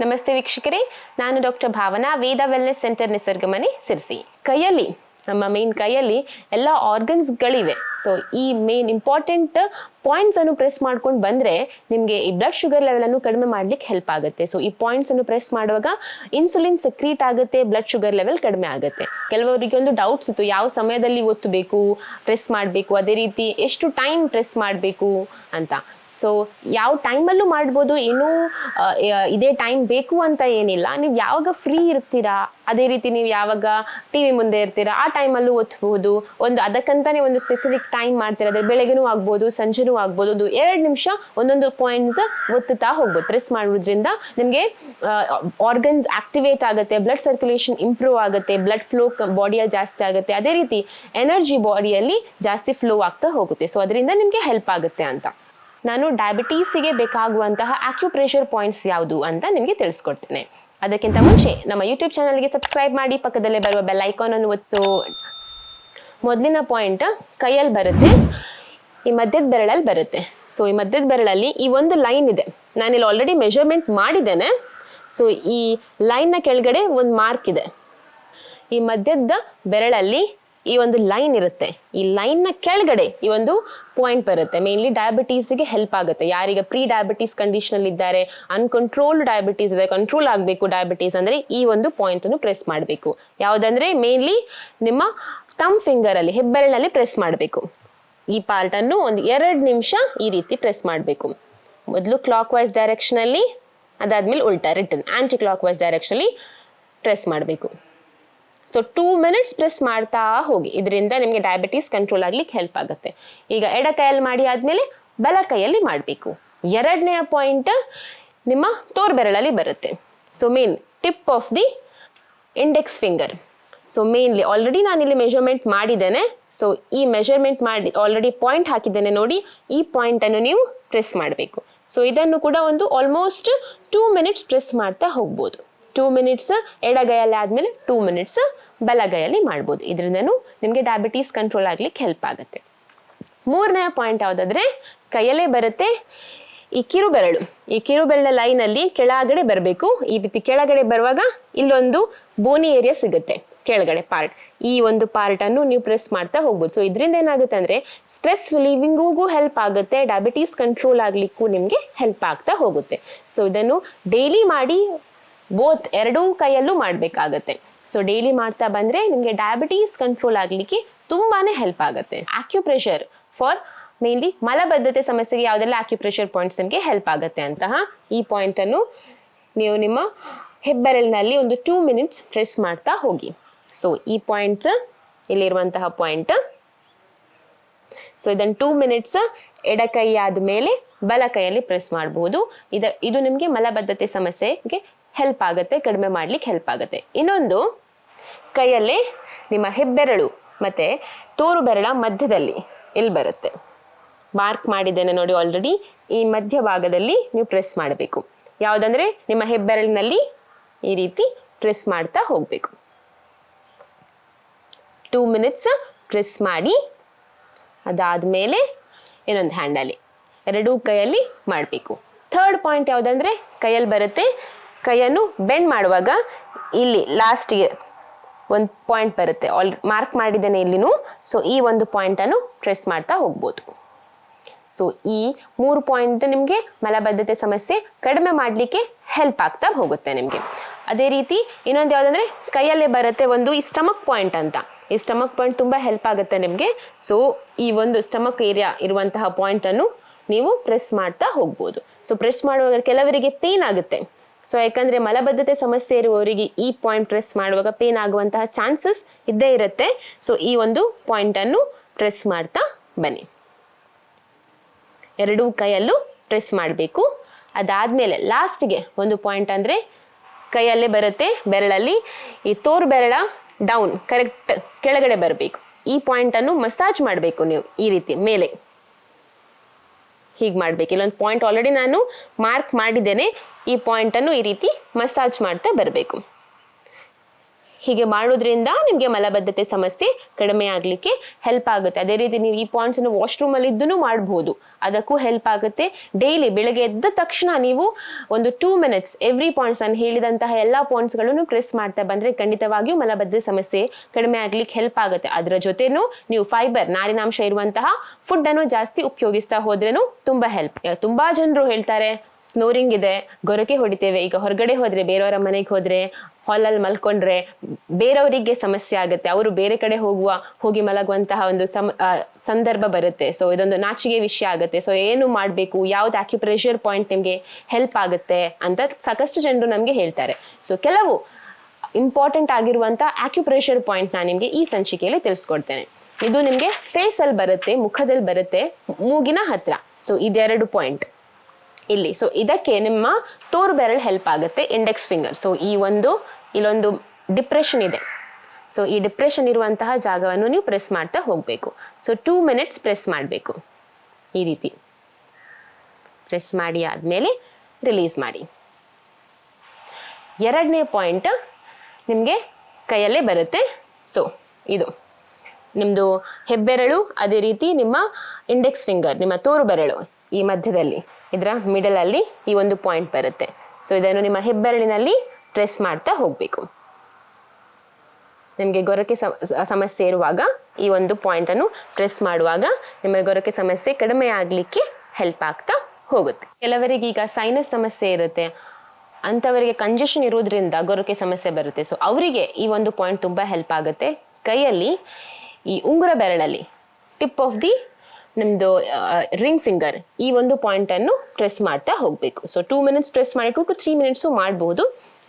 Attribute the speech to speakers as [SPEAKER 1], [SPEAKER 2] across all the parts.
[SPEAKER 1] ನಮಸ್ತೆ ವೀಕ್ಷಕರೇ, ನಾನು doctor Bhavana, Veda wellness centre Nisargamane, Sirsi. ಕೈಯಲ್ಲಿ, ನಮ್ಮ ಮೇನ್ ಕೈಯಲ್ಲಿ ಎಲ್ಲ ಆರ್ಗನ್ಸ್ಗಳಿವೆ ಸೊ ಈ ಮೇನ್ ಇಂಪಾರ್ಟೆಂಟ್ ಪಾಯಿಂಟ್ಸ್ ಅನ್ನು ಪ್ರೆಸ್ ಮಾಡ್ಕೊಂಡು ಬಂದ್ರೆ ನಿಮಗೆ ಈ ಬ್ಲಡ್ ಶುಗರ್ ಲೆವೆಲ್ ಅನ್ನು ಕಡಿಮೆ ಮಾಡ್ಲಿಕ್ಕೆ ಹೆಲ್ಪ್ ಆಗುತ್ತೆ. ಸೊ ಈ ಪಾಯಿಂಟ್ಸ್ ಅನ್ನು ಪ್ರೆಸ್ ಮಾಡುವಾಗ ಇನ್ಸುಲಿನ್ ಸಕ್ರೀಟ್ ಆಗುತ್ತೆ ಬ್ಲಡ್ ಶುಗರ್ ಲೆವೆಲ್ ಕಡಿಮೆ ಆಗುತ್ತೆ. ಕೆಲವರಿಗೆ ಒಂದು ಡೌಟ್ಸ್ ಇತ್ತು, ಯಾವ ಸಮಯದಲ್ಲಿ ಒತ್ತಬೇಕು ಪ್ರೆಸ್ ಮಾಡಬೇಕು, ಅದೇ ರೀತಿ ಎಷ್ಟು ಟೈಮ್ ಪ್ರೆಸ್ ಮಾಡಬೇಕು ಅಂತ. ಸೊ ಯಾವ ಟೈಮಲ್ಲೂ ಮಾಡ್ಬೋದು, ಏನೂ ಇದೇ ಟೈಮ್ ಬೇಕು ಅಂತ ಏನಿಲ್ಲ. ನೀವು ಯಾವಾಗ ಫ್ರೀ ಇರ್ತೀರಾ, ಅದೇ ರೀತಿ ನೀವು ಯಾವಾಗ ಟಿ ವಿ ಮುಂದೆ ಇರ್ತೀರಾ, ಆ ಟೈಮಲ್ಲೂ ಓದ್ಬೋದು ಒಂದು ಅದಕ್ಕಂತಾನೆ ಒಂದು ಸ್ಪೆಸಿಫಿಕ್ ಟೈಮ್ ಮಾಡ್ತೀರಾ ಅದ್ರ ಬೆಳಗ್ಗೆನೂ ಆಗ್ಬೋದು, ಸಂಜೆನೂ ಆಗ್ಬೋದು ಒಂದು ಎರಡು ನಿಮಿಷ ಒಂದೊಂದು ಪಾಯಿಂಟ್ಸ್ ಒತ್ತುತ್ತಾ ಹೋಗ್ಬೋದು. ಪ್ರೆಸ್ ಮಾಡೋದ್ರಿಂದ ನಿಮಗೆ ಆರ್ಗನ್ಸ್ ಆಕ್ಟಿವೇಟ್ ಆಗುತ್ತೆ ಬ್ಲಡ್ ಸರ್ಕ್ಯುಲೇಷನ್ ಇಂಪ್ರೂವ್ ಆಗುತ್ತೆ ಬ್ಲಡ್ ಫ್ಲೋ ಬಾಡಿಯಲ್ಲಿ ಜಾಸ್ತಿ ಆಗುತ್ತೆ. ಅದೇ ರೀತಿ ಎನರ್ಜಿ ಬಾಡಿಯಲ್ಲಿ ಜಾಸ್ತಿ ಫ್ಲೋ ಆಗ್ತಾ ಹೋಗುತ್ತೆ. ಸೊ ಅದರಿಂದ ನಿಮಗೆ ಹೆಲ್ಪ್ ಆಗುತ್ತೆ ಅಂತ. ನಾನು ಡಯಾಬಿಟೀಸಿಗೆ ಬೇಕಾಗುವಂತಹ ಆಕ್ಯುಪ್ರೆಷರ್ ಪಾಯಿಂಟ್ಸ್ ಯಾವುದು ಅಂತ ನಿಮಗೆ ತಿಳಿಸ್ಕೊಡ್ತೇನೆ. ಅದಕ್ಕಿಂತ ಮುಂಚೆ ನಮ್ಮ ಯೂಟ್ಯೂಬ್ ಚಾನಲ್ಗೆ ಸಬ್ಸ್ಕ್ರೈಬ್ ಮಾಡಿ, ಪಕ್ಕದಲ್ಲೇ ಬರುವ ಬೆಲ್ ಐಕಾನ್ ಅನ್ನು ಒತ್ತು. ಮೊದಲಿನ ಪಾಯಿಂಟ್ ಕೈಯಲ್ಲಿ ಬರುತ್ತೆ, ಈ ಮಧ್ಯದ ಬೆರಳಲ್ಲಿ ಬರುತ್ತೆ. ಸೊ ಈ ಮಧ್ಯದ ಬೆರಳಲ್ಲಿ ಈ ಒಂದು ಲೈನ್ ಇದೆ. ನಾನಿಲ್ಲಿ ಆಲ್ರೆಡಿ ಮೆಷರ್ಮೆಂಟ್ ಮಾಡಿದ್ದೇನೆ. ಸೊ ಈ ಲೈನ್ನ ಕೆಳಗಡೆ ಒಂದು ಮಾರ್ಕ್ ಇದೆ. ಈ ಮಧ್ಯದ ಬೆರಳಲ್ಲಿ ಈ ಒಂದು ಲೈನ್ ಇರುತ್ತೆ. ಈ ಲೈನ್ನ ಕೆಳಗಡೆ ಈ ಒಂದು ಪಾಯಿಂಟ್ ಬರುತ್ತೆ. ಮೇನ್ಲಿ ಡಯಾಬಿಟೀಸ್ಗೆ ಹೆಲ್ಪ್ ಆಗುತ್ತೆ. ಯಾರಿಗೆ ಪ್ರೀ ಡಯಾಬಿಟೀಸ್ ಕಂಡೀಷನ್ ಇದ್ದಾರೆ ಅನ್ಕಂಟ್ರೋಲ್ ಡಯಾಬಿಟೀಸ್ ಇದೆ ಕಂಟ್ರೋಲ್ ಆಗಬೇಕು ಡಯಾಬಿಟೀಸ್ ಅಂದ್ರೆ ಈ ಒಂದು ಪಾಯಿಂಟ್ ಅನ್ನು ಪ್ರೆಸ್ ಮಾಡಬೇಕು. ಯಾವುದಂದ್ರೆ ಮೇನ್ಲಿ ನಿಮ್ಮ ತಮ್ ಫಿಂಗರ್ ಅಲ್ಲಿ, ಹೆಬ್ಬೆರಳಲ್ಲಿ ಪ್ರೆಸ್ ಮಾಡಬೇಕು. ಈ ಪಾರ್ಟ್ ಅನ್ನು ಒಂದು ಎರಡು ನಿಮಿಷ ಈ ರೀತಿ ಪ್ರೆಸ್ ಮಾಡಬೇಕು. ಮೊದಲು ಕ್ಲಾಕ್ ವೈಸ್ ಡೈರೆಕ್ಷನ್ ಅಲ್ಲಿ, ಅದಾದ್ಮೇಲೆ ಉಲ್ಟಾ return anticlockwise direction press ಮಾಡಬೇಕು. ಸೊ ಟೂ ಮಿನಿಟ್ಸ್ ಪ್ರೆಸ್ ಮಾಡ್ತಾ ಹೋಗಿ. ಇದರಿಂದ ನಿಮಗೆ ಡಯಾಬಿಟೀಸ್ ಕಂಟ್ರೋಲ್ ಆಗ್ಲಿಕ್ಕೆ ಹೆಲ್ಪ್ ಆಗುತ್ತೆ. ಈಗ ಎಡ ಕೈಯಲ್ಲಿ ಮಾಡಿ ಆದ್ಮೇಲೆ ಬಲ ಕೈಯಲ್ಲಿ ಮಾಡಬೇಕು. ಎರಡನೆಯ ಪಾಯಿಂಟ್ ನಿಮ್ಮ ತೋರ್ಬೆರಳಲ್ಲಿ ಬರುತ್ತೆ. So main tip of the index finger so mainly already ನಾನು ಇಲ್ಲಿ ಮೆಷರ್ಮೆಂಟ್ ಮಾಡಿದ್ದೇನೆ. ಸೊ ಈ ಮೆಷರ್ಮೆಂಟ್ ಮಾಡಿ ಆಲ್ರೆಡಿ ಪಾಯಿಂಟ್ ಹಾಕಿದ್ದೇನೆ ನೋಡಿ. ಈ ಪಾಯಿಂಟ್ ಅನ್ನು ನೀವು ಪ್ರೆಸ್ ಮಾಡಬೇಕು. ಸೊ ಇದನ್ನು ಕೂಡ ಒಂದು ಆಲ್ಮೋಸ್ಟ್ ಟೂ ಮಿನಿಟ್ಸ್ ಪ್ರೆಸ್ ಮಾಡ್ತಾ ಹೋಗ್ಬೋದು. ಟೂ ಮಿನಿಟ್ಸ್ ಎಡಗೈಯಲ್ಲಿ ಆದ್ಮೇಲೆ ಟೂ ಮಿನಿಟ್ಸ್ ಬಲಗೈಯಲ್ಲಿ ಮಾಡ್ಬೋದು. ಇದರಿಂದನೂ ನಿಮಗೆ ಡಯಾಬಿಟೀಸ್ ಕಂಟ್ರೋಲ್ ಆಗ್ಲಿಕ್ಕೆ ಹೆಲ್ಪ್ ಆಗುತ್ತೆ. ಮೂರನೇ ಪಾಯಿಂಟ್ ಯಾವುದಾದ್ರೆ, ಕೈಯಲ್ಲೇ ಬರುತ್ತೆ ಈ ಕಿರುಬೆರಳು ಈ ಕಿರುಬೆರಳ ಲೈನ್ ಅಲ್ಲಿ ಕೆಳಗಡೆ ಬರಬೇಕು. ಈ ರೀತಿ ಕೆಳಗಡೆ ಬರುವಾಗ ಇಲ್ಲೊಂದು ಬೋನಿ ಏರಿಯಾ ಸಿಗುತ್ತೆ, ಕೆಳಗಡೆ ಪಾರ್ಟ್ ಈ ಒಂದು ಪಾರ್ಟ್ ಅನ್ನು ನೀವು ಪ್ರೆಸ್ ಮಾಡ್ತಾ ಹೋಗ್ಬೋದು. ಸೊ ಇದರಿಂದ ಏನಾಗುತ್ತೆ ಅಂದ್ರೆ ಸ್ಟ್ರೆಸ್ ರಿಲೀವಿಂಗಿಗೂ ಹೆಲ್ಪ್ ಆಗುತ್ತೆ ಡಯಾಬಿಟೀಸ್ ಕಂಟ್ರೋಲ್ ಆಗ್ಲಿಕ್ಕೂ ನಿಮಗೆ ಹೆಲ್ಪ್ ಆಗ್ತಾ ಹೋಗುತ್ತೆ. ಸೊ ಇದನ್ನು ಡೈಲಿ ಮಾಡಿ ಬೋತ್ ಎರಡೂ ಕೈಯಲ್ಲೂ ಮಾಡಬೇಕಾಗತ್ತೆ. ಸೊ ಡೈಲಿ ಮಾಡ್ತಾ ಬಂದ್ರೆ ನಿಮಗೆ ಡಯಾಬಿಟೀಸ್ ಕಂಟ್ರೋಲ್ ಆಗ್ಲಿಕ್ಕೆ ತುಂಬಾನೇ ಹೆಲ್ಪ್ ಆಗುತ್ತೆ. ಆಕ್ಯುಪ್ರೆಷರ್ ಫಾರ್ ಮೇನ್ಲಿ ಮಲಬದ್ಧತೆ ಸಮಸ್ಯೆಗೆ ಯಾವುದೆಲ್ಲ ಆಕ್ಯುಪ್ರೆಷರ್ ಪಾಯಿಂಟ್ಸ್ ನಿಮಗೆ ಹೆಲ್ಪ್ ಆಗುತ್ತೆ ಅಂತಹ ಈ ಪಾಯಿಂಟ್ ಅನ್ನು ನೀವು ನಿಮ್ಮ ಹೆಬ್ಬೆರಳಿನಲ್ಲಿ ಒಂದು ಟೂ ಮಿನಿಟ್ಸ್ ಪ್ರೆಸ್ ಮಾಡ್ತಾ ಹೋಗಿ. ಸೊ ಈ ಪಾಯಿಂಟ್ಸ್ ಇಲ್ಲಿರುವಂತಹ ಪಾಯಿಂಟ್ ಸೊ ಇದನ್ನು ಟೂ ಮಿನಿಟ್ಸ್ ಎಡ ಆದ ಮೇಲೆ ಬಲ ಕೈಯಲ್ಲಿ ಪ್ರೆಸ್ ಮಾಡಬಹುದು ಇದು ನಿಮಗೆ ಮಲಬದ್ಧತೆ ಸಮಸ್ಯೆಗೆ ಹೆಲ್ಪ್ ಆಗುತ್ತೆ, ಕಡಿಮೆ ಮಾಡ್ಲಿಕ್ಕೆ ಹೆಲ್ಪ್ ಆಗುತ್ತೆ. ಇನ್ನೊಂದು, ಕೈಯಲ್ಲಿ ನಿಮ್ಮ ಹೆಬ್ಬೆರಳು, ಮತ್ತೆ ತೋರು ಬೆರಳ ಮಧ್ಯದಲ್ಲಿ ಇಲ್ಲಿ ಬರುತ್ತೆ. ಮಾರ್ಕ್ ಮಾಡಿದ್ದೇನೆ ನೋಡಿ ಆಲ್ರೆಡಿ ಈ ಮಧ್ಯ ಭಾಗದಲ್ಲಿ ನೀವು ಪ್ರೆಸ್ ಮಾಡಬೇಕು. ಯಾವುದಂದ್ರೆ ನಿಮ್ಮ ಹೆಬ್ಬೆರಳಿನಲ್ಲಿ ಈ ರೀತಿ ಪ್ರೆಸ್ ಮಾಡ್ತಾ ಹೋಗ್ಬೇಕು. ಟೂ ಮಿನಿಟ್ಸ್ ಪ್ರೆಸ್ ಮಾಡಿ, ಅದಾದ್ಮೇಲೆ ಇನ್ನೊಂದು ಹ್ಯಾಂಡಲ್ಲಿ ಎರಡೂ ಕೈಯಲ್ಲಿ ಮಾಡಬೇಕು. ಥರ್ಡ್ ಪಾಯಿಂಟ್ ಯಾವುದಂದ್ರೆ, ಕೈಯಲ್ಲಿ ಬರುತ್ತೆ ಕೈಯನ್ನು ಬೆಂಡ್ ಮಾಡುವಾಗ ಇಲ್ಲಿ ಲಾಸ್ಟಿಗೆ ಒಂದು ಪಾಯಿಂಟ್ ಬರುತ್ತೆ. ಆಲ್ ಮಾರ್ಕ್ ಮಾಡಿದ್ದೇನೆ ಇಲ್ಲಿನೂ. ಸೊ ಈ ಒಂದು ಪಾಯಿಂಟನ್ನು ಪ್ರೆಸ್ ಮಾಡ್ತಾ ಹೋಗ್ಬೋದು. ಸೊ ಈ ಮೂರು ಪಾಯಿಂಟ್ ನಿಮಗೆ ಮಲಬದ್ಧತೆ ಸಮಸ್ಯೆ ಕಡಿಮೆ ಮಾಡಲಿಕ್ಕೆ ಹೆಲ್ಪ್ ಆಗ್ತಾ ಹೋಗುತ್ತೆ ನಿಮಗೆ. ಅದೇ ರೀತಿ ಇನ್ನೊಂದು ಯಾವುದಂದ್ರೆ ಕೈಯಲ್ಲೇ ಬರುತ್ತೆ ಒಂದು ಈ ಸ್ಟಮಕ್ ಪಾಯಿಂಟ್ ಅಂತ. ಈ ಸ್ಟಮಕ್ ಪಾಯಿಂಟ್ ತುಂಬ ಹೆಲ್ಪ್ ಆಗುತ್ತೆ ನಿಮಗೆ. ಸೊ ಈ ಒಂದು ಸ್ಟಮಕ್ ಏರಿಯಾ ಇರುವಂತಹ ಪಾಯಿಂಟ್ ಅನ್ನು ನೀವು ಪ್ರೆಸ್ ಮಾಡ್ತಾ ಹೋಗ್ಬೋದು. ಸೊ ಪ್ರೆಸ್ ಮಾಡುವಾಗ ಕೆಲವರಿಗೆ ಪೇನ್ ಆಗುತ್ತೆ. ಸೊ ಯಾಕಂದ್ರೆ ಮಲಬದ್ಧತೆ ಸಮಸ್ಯೆ ಇರುವವರಿಗೆ ಈ ಪಾಯಿಂಟ್ ಪ್ರೆಸ್ ಮಾಡುವಾಗ ಪೇನ್ ಆಗುವಂತಹ ಚಾನ್ಸಸ್ ಇದ್ದೇ ಇರುತ್ತೆ. ಸೊ ಈ ಒಂದು ಪಾಯಿಂಟ್ ಅನ್ನು ಪ್ರೆಸ್ ಮಾಡ್ತಾ ಬನ್ನಿ. ಎರಡೂ ಕೈಯಲ್ಲೂ ಪ್ರೆಸ್ ಮಾಡಬೇಕು. ಅದಾದ್ಮೇಲೆ ಲಾಸ್ಟ್ಗೆ ಒಂದು ಪಾಯಿಂಟ್ ಅಂದ್ರೆ ಕೈಯಲ್ಲೇ ಬರುತ್ತೆ, ಬೆರಳಲ್ಲಿ. ಈ ತೋರು ಬೆರಳ ಡೌನ್ ಕರೆಕ್ಟ್ ಕೆಳಗಡೆ ಬರಬೇಕು. ಈ ಪಾಯಿಂಟ್ ಅನ್ನು ಮಸಾಜ್ ಮಾಡಬೇಕು ನೀವು ಈ ರೀತಿ, ಮೇಲೆ. ಹೀಗೆ ಮಾಡಬೇಕು. ಇಲ್ಲೊಂದು ಪಾಯಿಂಟ್ ಆಲ್ರೆಡಿ ನಾನು ಮಾರ್ಕ್ ಮಾಡಿದ್ದೇನೆ. ಈ ಪಾಯಿಂಟನ್ನು ಈ ರೀತಿ ಮಸಾಜ್ ಮಾಡ್ತಾ ಬರಬೇಕು. ಹೀಗೆ ಮಾಡೋದ್ರಿಂದ ನಿಮಗೆ ಮಲಬದ್ಧತೆ ಸಮಸ್ಯೆ ಕಡಿಮೆ ಆಗಲಿಕ್ಕೆ ಹೆಲ್ಪ್ ಆಗುತ್ತೆ. ಅದೇ ರೀತಿ ನೀವು ಈ ಪಾಯಿಂಟ್ಸ್ ಅನ್ನು ವಾಶ್ರೂಮ್ ಅಲ್ಲಿ ಇದ್ದು ಮಾಡಬಹುದು ಅದಕ್ಕೂ ಹೆಲ್ಪ್ ಆಗುತ್ತೆ. ಡೈಲಿ ಬೆಳಗ್ಗೆ ಎದ್ದ ತಕ್ಷಣ ನೀವು ಒಂದು ಟೂ ಮಿನಿಟ್ಸ್ ಎವ್ರಿ ಪಾಯಿಂಟ್ಸ್ ನಾನು ಹೇಳಿದಂತಹ ಎಲ್ಲಾ ಪಾಯಿಂಟ್ಸ್ಗಳನ್ನು ಪ್ರೆಸ್ ಮಾಡ್ತಾ ಬಂದ್ರೆ ಖಂಡಿತವಾಗಿಯೂ ಮಲಬದ್ಧತೆ ಸಮಸ್ಯೆ ಕಡಿಮೆ ಆಗ್ಲಿಕ್ಕೆ ಹೆಲ್ಪ್ ಆಗುತ್ತೆ. ಅದರ ಜೊತೆನೂ ನೀವು ಫೈಬರ್ ನಾರಿನಾಂಶ ಇರುವಂತಹ ಫುಡ್ ಅನ್ನು ಜಾಸ್ತಿ ಉಪಯೋಗಿಸ್ತಾ ಹೋದ್ರೇನು ತುಂಬಾ ಹೆಲ್ಪ್ ತುಂಬಾ ಜನರು ಹೇಳ್ತಾರೆ ಸ್ನೋರಿಂಗ್ ಇದೆ, ಗೊರಕೆ ಹೊಡಿತೇವೆ. ಈಗ ಹೊರಗಡೆ ಹೋದ್ರೆ, ಬೇರೆಯವರ ಮನೆಗೆ ಹೋದ್ರೆ ಹಾಲಲ್ಲಿ ಮಲ್ಕೊಂಡ್ರೆ ಬೇರೆಯವರಿಗೆ ಸಮಸ್ಯೆ ಆಗುತ್ತೆ. ಅವರು ಬೇರೆ ಕಡೆ ಹೋಗುವ, ಹೋಗಿ ಮಲಗುವಂತಹ ಒಂದು ಸಮ ಸಂದರ್ಭ ಬರುತ್ತೆ. ಸೊ ಇದೊಂದು ನಾಚಿಗೆ ವಿಷಯ ಆಗುತ್ತೆ. ಸೊ ಏನು ಮಾಡಬೇಕು? ಯಾವ್ದು ಆಕ್ಯುಪ್ರೆಷರ್ ಪಾಯಿಂಟ್ ನಿಮಗೆ ಹೆಲ್ಪ್ ಆಗುತ್ತೆ ಅಂತ ಸಾಕಷ್ಟು ಜನರು ನಮಗೆ ಹೇಳ್ತಾರೆ. ಸೊ ಕೆಲವು ಇಂಪಾರ್ಟೆಂಟ್ ಆಗಿರುವಂತ ಆಕ್ಯುಪ್ರೆಷರ್ ಪಾಯಿಂಟ್ ನಾನು ನಿಮಗೆ ಈ ಸಂಚಿಕೆಯಲ್ಲಿ ತಿಳಿಸ್ಕೊಡ್ತೇನೆ. ಇದು ನಿಮಗೆ ಫೇಸ್ ಅಲ್ಲಿ ಬರುತ್ತೆ, ಮುಖದಲ್ಲಿ ಬರುತ್ತೆ ಮೂಗಿನ ಹತ್ರ. ಸೊ ಇದೆರಡು ಪಾಯಿಂಟ್ ಇಲ್ಲಿ. ಸೊ ಇದಕ್ಕೆ ನಿಮ್ಮ ತೋರು ಬೆರಳು ಹೆಲ್ಪ್ ಆಗುತ್ತೆ ಇಂಡೆಕ್ಸ್ ಫಿಂಗರ್ ಸೊ ಈ ಒಂದು, ಇಲ್ಲೊಂದು ಡಿಪ್ರೆಷನ್ ಇದೆ. ಸೊ ಈ ಡಿಪ್ರೆಷನ್ ಇರುವಂತಹ ಜಾಗವನ್ನು ನೀವು ಪ್ರೆಸ್ ಮಾಡ್ತಾ ಹೋಗಬೇಕು. ಸೊ ಟೂ ಮಿನಿಟ್ಸ್ ಪ್ರೆಸ್ ಮಾಡಬೇಕು. ಈ ರೀತಿ. ಪ್ರೆಸ್ ಮಾಡಿ ಆದಮೇಲೆ ರಿಲೀಸ್ ಮಾಡಿ. ಎರಡನೇ ಪಾಯಿಂಟ್ ನಿಮಗೆ ಕೈಯಲ್ಲೇ ಬರುತ್ತೆ. ಸೊ ಇದು. ನಿಮ್ಮದು ಹೆಬ್ಬೆರಳು, ಅದೇ ರೀತಿ ನಿಮ್ಮ ಇಂಡೆಕ್ಸ್ ಫಿಂಗರ್ ನಿಮ್ಮ ತೋರು ಬೆರಳು. ಈ ಮಧ್ಯದಲ್ಲಿ, ಇದರ ಮಿಡಲ್ ಅಲ್ಲಿ ಈ ಒಂದು ಪಾಯಿಂಟ್ ಬರುತ್ತೆ. ಸೊ ಇದನ್ನು ನಿಮ್ಮ ಹೆಬ್ಬೆರಳಿನಲ್ಲಿ ಪ್ರೆಸ್ ಮಾಡ್ತಾ ಹೋಗಬೇಕು. ನಿಮಗೆ ಗೊರಕೆ ಸಮಸ್ಯೆ ಇರುವಾಗ ಈ ಒಂದು ಪಾಯಿಂಟ್ ಅನ್ನು ಪ್ರೆಸ್ ಮಾಡುವಾಗ ನಿಮ್ಮ ಗೊರಕೆ ಸಮಸ್ಯೆ ಕಡಿಮೆ ಆಗಲಿಕ್ಕೆ ಹೆಲ್ಪ್ ಆಗ್ತಾ ಹೋಗುತ್ತೆ. ಕೆಲವರಿಗೆ ಈಗ ಸೈನಸ್ ಸಮಸ್ಯೆ ಇರುತ್ತೆ. ಅಂಥವರಿಗೆ ಕಂಜೆಷನ್ ಇರೋದ್ರಿಂದ ಗೊರಕೆ ಸಮಸ್ಯೆ ಬರುತ್ತೆ. ಸೊ ಅವರಿಗೆ ಈ ಒಂದು ಪಾಯಿಂಟ್ ತುಂಬಾ ಹೆಲ್ಪ್ ಆಗುತ್ತೆ. ಕೈಯಲ್ಲಿ ಈ ಉಂಗುರ ಬೆರಳಲ್ಲಿ ಟಿಪ್ ಆಫ್ ದಿ ನಿಮ್ದು ರಿಂಗ್ ಫಿಂಗರ್ ಈ ಒಂದು ಪಾಯಿಂಟ್ ಅನ್ನು ಪ್ರೆಸ್ ಮಾಡ್ತಾ ಹೋಗಬೇಕು. ಸೊ ಟೂ ಮಿನಿಟ್ಸ್ ಪ್ರೆಸ್ ಮಾಡಿ ಟೂ ಟು ತ್ರೀ ಮಿನಿಟ್ಸು ಮಾಡಬಹುದು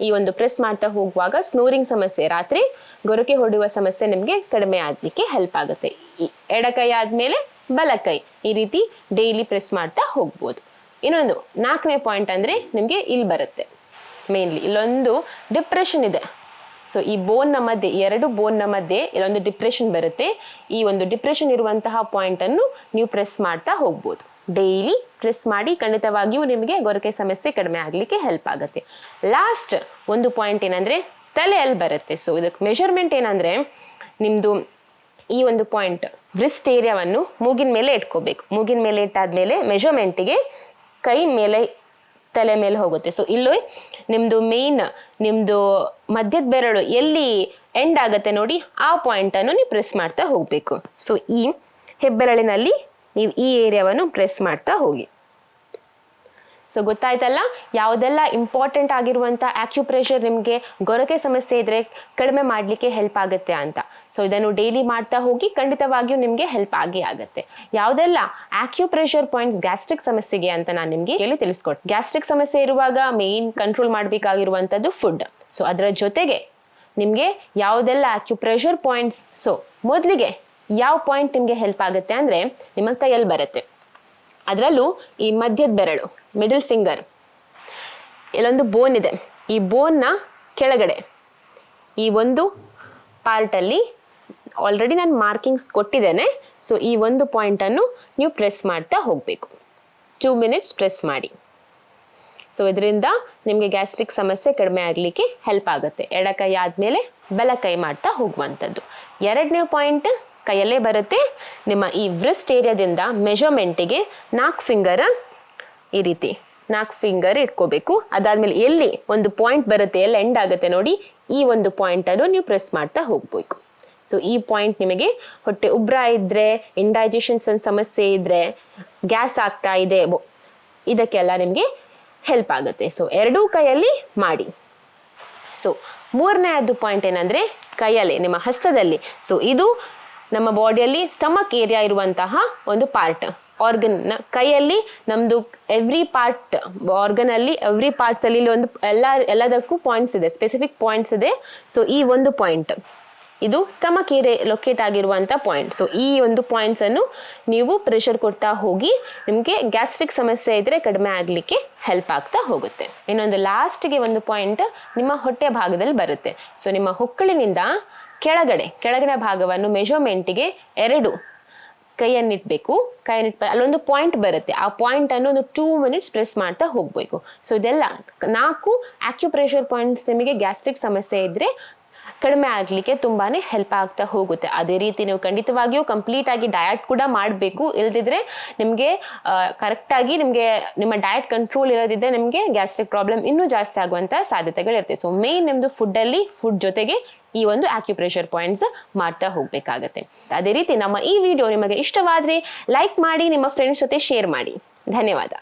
[SPEAKER 1] ಈ ಒಂದು ಪ್ರೆಸ್ ಮಾಡ್ತಾ ಹೋಗುವಾಗ ಸ್ನೋರಿಂಗ್ ಸಮಸ್ಯೆ ರಾತ್ರಿ ಗೊರಕೆ ಹೊಡೆಯುವ ಸಮಸ್ಯೆ ನಿಮಗೆ ಕಡಿಮೆ ಆಗಲಿಕ್ಕೆ ಹೆಲ್ಪ್ ಆಗುತ್ತೆ. ಈ ಎಡಕೈ ಆದ್ಮೇಲೆ ಬಲಕೈ ಈ ರೀತಿ ಡೈಲಿ ಪ್ರೆಸ್ ಮಾಡ್ತಾ ಹೋಗ್ಬೋದು. ಇನ್ನೊಂದು ನಾಲ್ಕನೇ ಪಾಯಿಂಟ್ ಅಂದ್ರೆ ನಿಮಗೆ ಇಲ್ಲಿ ಬರುತ್ತೆ. ಮೇನ್ಲಿ ಇಲ್ಲೊಂದು ಡಿಪ್ರೆಷನ್ ಇದೆ. ಸೊ ಈ ಬೋನ್ನ ಮಧ್ಯೆ, ಎರಡು ಬೋನ್ನ ಮಧ್ಯೆ ಇಲ್ಲೊಂದು ಡಿಪ್ರೆಷನ್ ಬರುತ್ತೆ. ಈ ಒಂದು ಡಿಪ್ರೆಷನ್ ಇರುವಂತಹ ಪಾಯಿಂಟ್ ಅನ್ನು ನೀವು ಪ್ರೆಸ್ ಮಾಡ್ತಾ ಹೋಗ್ಬೋದು. ಡೈಲಿ ಪ್ರೆಸ್ ಮಾಡಿ ಖಂಡಿತವಾಗಿಯೂ ನಿಮಗೆ ಗೊರಕೆ ಸಮಸ್ಯೆ ಕಡಿಮೆ ಆಗಲಿಕ್ಕೆ ಹೆಲ್ಪ್ ಆಗುತ್ತೆ. ಲಾಸ್ಟ್ ಒಂದು ಪಾಯಿಂಟ್ ಏನಂದ್ರೆ, ತಲೆಯಲ್ಲಿ ಬರುತ್ತೆ. ಸೊ ಇದಕ್ಕೆ ಮೆಷರ್ಮೆಂಟ್ ಏನಂದ್ರೆ ನಿಮ್ಮದು ಈ ಒಂದು ಪಾಯಿಂಟ್ ಬ್ರಿಸ್ಟ್ ಏರಿಯಾವನ್ನು ಮೂಗಿನ ಮೇಲೆ ಇಟ್ಕೋಬೇಕು. ಮೂಗಿನ ಮೇಲೆ ಇಟ್ಟಾದ್ಮೇಲೆ ಮೆಷರ್ಮೆಂಟಿಗೆ ಕೈ ಮೇಲೆ ತಲೆ ಮೇಲೆ ಹೋಗುತ್ತೆ. ಸೊ ಇಲ್ಲಿ ನಿಮ್ದು ಮೇನ್ ನಿಮ್ದು ಮಧ್ಯದ ಬೆರಳು ಎಲ್ಲಿ ಎಂಡ್ ಆಗುತ್ತೆ ನೋಡಿ, ಆ ಪಾಯಿಂಟ್ ಅನ್ನು ನೀವು ಪ್ರೆಸ್ ಮಾಡ್ತಾ ಹೋಗ್ಬೇಕು. ಸೊ ಈ ಹೆಬ್ಬೆರಳಿನಲ್ಲಿ ನೀವು ಈ ಏರಿಯಾವನ್ನು ಪ್ರೆಸ್ ಮಾಡ್ತಾ ಹೋಗಿ. ಸೊ ಗೊತ್ತಾಯ್ತಲ್ಲ? ಯಾವುದೆಲ್ಲ ಇಂಪಾರ್ಟೆಂಟ್ ಆಗಿರುವಂತ ಆಕ್ಯುಪ್ರೆಷರ್ ನಿಮಗೆ, ಗೊರಕೆ ಸಮಸ್ಯೆ ಇದ್ರೆ ಕಡಿಮೆ ಮಾಡಲಿಕ್ಕೆ ಹೆಲ್ಪ್ ಆಗುತ್ತೆ ಅಂತ. ಸೊ ಇದನ್ನು ಡೈಲಿ ಮಾಡ್ತಾ ಹೋಗಿ ಖಂಡಿತವಾಗಿಯೂ ನಿಮಗೆ ಹೆಲ್ಪ್ ಆಗೇ ಆಗುತ್ತೆ. ಯಾವುದೆಲ್ಲ ಆಕ್ಯುಪ್ರೆಷರ್ ಪಾಯಿಂಟ್ಸ್ ಗ್ಯಾಸ್ಟ್ರಿಕ್ ಸಮಸ್ಯೆಗೆ ಅಂತ ನಾನು ನಿಮಗೆ ಹೇಳಿ ತಿಳಿಸ್ಕೊಡ್ತೀನಿ ಗ್ಯಾಸ್ಟ್ರಿಕ್ ಸಮಸ್ಯೆ ಇರುವಾಗ ಮೇನ್ ಕಂಟ್ರೋಲ್ ಮಾಡಬೇಕಾಗಿರುವಂಥದ್ದು ಫುಡ್ ಸೊ ಅದರ ಜೊತೆಗೆ ನಿಮಗೆ ಯಾವುದೆಲ್ಲ ಆಕ್ಯುಪ್ರೆಷರ್ ಪಾಯಿಂಟ್ಸ್ ಸೊ ಮೊದಲಿಗೆ ಯಾವ ಪಾಯಿಂಟ್ ನಿಮಗೆ ಹೆಲ್ಪ್ ಆಗುತ್ತೆ ಅಂದ್ರೆ ನಿಮ್ಮ ಕೈಯಲ್ಲಿ ಬರುತ್ತೆ. ಅದರಲ್ಲೂ ಈ ಮಧ್ಯದ ಬೆರಳು ಮಿಡಲ್ ಫಿಂಗರ್ ಇಲ್ಲೊಂದು ಬೋನ್ ಇದೆ. ಈ ಬೋನ್ನ ಕೆಳಗಡೆ ಈ ಒಂದು ಪಾರ್ಟಲ್ಲಿ ಆಲ್ರೆಡಿ ನಾನು ಮಾರ್ಕಿಂಗ್ಸ್ ಕೊಟ್ಟಿದ್ದೇನೆ. ಸೊ ಈ ಒಂದು ಪಾಯಿಂಟನ್ನು ನೀವು ಪ್ರೆಸ್ ಮಾಡ್ತಾ ಹೋಗಬೇಕು. ಟೂ ಮಿನಿಟ್ಸ್ ಪ್ರೆಸ್ ಮಾಡಿ. ಸೊ ಇದರಿಂದ ನಿಮಗೆ ಗ್ಯಾಸ್ಟ್ರಿಕ್ ಸಮಸ್ಯೆ ಕಡಿಮೆ ಆಗಲಿಕ್ಕೆ ಹೆಲ್ಪ್ ಆಗುತ್ತೆ. ಎಡಕೈ ಆದಮೇಲೆ ಬಲಕೈ ಮಾಡ್ತಾ ಹೋಗುವಂಥದ್ದು. ಎರಡನೇ ಪಾಯಿಂಟ್ ಕೈಯಲ್ಲೇ ಬರುತ್ತೆ. ನಿಮ್ಮ ಈ ವ್ರಿಸ್ಟ್ ಏರಿಯಾದಿಂದ ಮೆಜರ್ಮೆಂಟಿಗೆ ನಾಲ್ಕು ಫಿಂಗರ್ ಈ ರೀತಿ ನಾಲ್ಕು ಫಿಂಗರ್ ಇಟ್ಕೋಬೇಕು. ಅದಾದಮೇಲೆ ಎಲ್ಲಿ ಒಂದು ಪಾಯಿಂಟ್ ಬರುತ್ತೆ, ಎಲ್ಲಿ ಎಂಡ್ ಆಗುತ್ತೆ ನೋಡಿ, ಈ ಒಂದು ಪಾಯಿಂಟನ್ನು ನೀವು ಪ್ರೆಸ್ ಮಾಡ್ತಾ ಹೋಗ್ಬೇಕು. ಸೊ ಈ ಪಾಯಿಂಟ್ ನಿಮಗೆ ಹೊಟ್ಟೆ ಉಬ್ರ ಇದ್ರೆ ಇಂಡೈಜೆಷನ್ಸ್ ಸಮಸ್ಯೆ ಇದ್ರೆ ಗ್ಯಾಸ್ ಆಗ್ತಾ ಇದೆ ಇದಕ್ಕೆಲ್ಲ ನಿಮಗೆ ಹೆಲ್ಪ್ ಆಗುತ್ತೆ. ಸೊ ಎರಡೂ ಕೈಯಲ್ಲಿ ಮಾಡಿ. ಸೊ ಮೂರನೇದು ಪಾಯಿಂಟ್ ಏನಂದ್ರೆ, ಕೈಯಲ್ಲಿ, ನಿಮ್ಮ ಹಸ್ತದಲ್ಲಿ. ಸೊ ಇದು ನಮ್ಮ ಬಾಡಿಯಲ್ಲಿ ಸ್ಟಮಕ್ ಏರಿಯಾ ಇರುವಂತಹ ಒಂದು ಪಾರ್ಟ್ ಆರ್ಗನ್ ಕೈಯಲ್ಲಿ ನಮ್ದು ಎವ್ರಿ ಪಾರ್ಟ್ ಆರ್ಗನ್ ಅಲ್ಲಿ ಎವ್ರಿ ಪಾರ್ಟ್ಸ್ ಅಲ್ಲಿ ಒಂದು ಎಲ್ಲ, ಎಲ್ಲದಕ್ಕೂ ಪಾಯಿಂಟ್ಸ್ ಇದೆ ಸ್ಪೆಸಿಫಿಕ್ ಪಾಯಿಂಟ್ಸ್ ಇದೆ. ಸೊ ಈ ಒಂದು ಪಾಯಿಂಟ್ ಇದು ಸ್ಟಮಕ್ ಏರಿಯಾ ಲೊಕೇಟ್ ಆಗಿರುವಂಥ ಪಾಯಿಂಟ್ ಸೊ ಈ ಒಂದು ಪಾಯಿಂಟ್ಸ್ ಅನ್ನು ನೀವು ಪ್ರೆಷರ್ ಕೊಡ್ತಾ ಹೋಗಿ ನಿಮಗೆ ಗ್ಯಾಸ್ಟ್ರಿಕ್ ಸಮಸ್ಯೆ ಇದ್ರೆ ಕಡಿಮೆ ಆಗ್ಲಿಕ್ಕೆ ಹೆಲ್ಪ್ ಆಗ್ತಾ ಹೋಗುತ್ತೆ. ಇನ್ನೊಂದು ಲಾಸ್ಟ್ಗೆ ಒಂದು ಪಾಯಿಂಟ್ ನಿಮ್ಮ ಹೊಟ್ಟೆ ಭಾಗದಲ್ಲಿ ಬರುತ್ತೆ. ಸೊ ನಿಮ್ಮ ಹೊಕ್ಕಳಿನಿಂದ ಕೆಳಗಡೆ, ಕೆಳಗಿನ ಭಾಗವನ್ನು ಮೆಷರ್ಮೆಂಟಿಗೆ ಎರಡು ಕೈಯನ್ನಿಟ್ಬೇಕು ಕೈಯನ್ನಿಟ್ ಅಲ್ಲೊಂದು ಪಾಯಿಂಟ್ ಬರುತ್ತೆ. ಆ ಪಾಯಿಂಟ್ ಅನ್ನು ಒಂದು ಟೂ ಮಿನಿಟ್ಸ್ ಪ್ರೆಸ್ ಮಾಡ್ತಾ ಹೋಗಬೇಕು. ಸೊ ಇದೆಲ್ಲ ನಾಲ್ಕು ಆಕ್ಯುಪ್ರೆಷರ್ ಪಾಯಿಂಟ್ಸ್ ನಿಮಗೆ ಗ್ಯಾಸ್ಟ್ರಿಕ್ ಸಮಸ್ಯೆ ಇದ್ರೆ ಕಡಿಮೆ ಆಗಲಿಕ್ಕೆ ತುಂಬಾನೇ ಹೆಲ್ಪ್ ಆಗ್ತಾ ಹೋಗುತ್ತೆ. ಅದೇ ರೀತಿ ನೀವು ಖಂಡಿತವಾಗಿಯೂ ಕಂಪ್ಲೀಟ್ ಆಗಿ ಡಯಟ್ ಕೂಡ ಮಾಡಬೇಕು. ಇಲ್ದಿದ್ರೆ ನಿಮಗೆ ಕರೆಕ್ಟಾಗಿ ನಿಮಗೆ ನಿಮ್ಮ ಡಯಟ್ ಕಂಟ್ರೋಲ್ ಇರೋದಿದ್ರೆ ನಿಮಗೆ ಗ್ಯಾಸ್ಟ್ರಿಕ್ ಪ್ರಾಬ್ಲಮ್ ಇನ್ನೂ ಜಾಸ್ತಿ ಆಗುವಂಥ ಸಾಧ್ಯತೆಗಳಿರುತ್ತೆ. ಸೊ ಮೇನ್ ನಿಮ್ಮದು ಫುಡ್ಡಲ್ಲಿ ಫುಡ್ ಜೊತೆಗೆ ಈ ಒಂದು ಆಕ್ಯುಪ್ರೆಷರ್ ಪಾಯಿಂಟ್ಸ್ ಮಾಡ್ತಾ ಹೋಗ್ಬೇಕಾಗತ್ತೆ. ಅದೇ ರೀತಿ ನಮ್ಮ ಈ ವಿಡಿಯೋ ನಿಮಗೆ ಇಷ್ಟವಾದ್ರೆ ಲೈಕ್ ಮಾಡಿ, ನಿಮ್ಮ ಫ್ರೆಂಡ್ಸ್ ಜೊತೆ ಶೇರ್ ಮಾಡಿ. ಧನ್ಯವಾದ.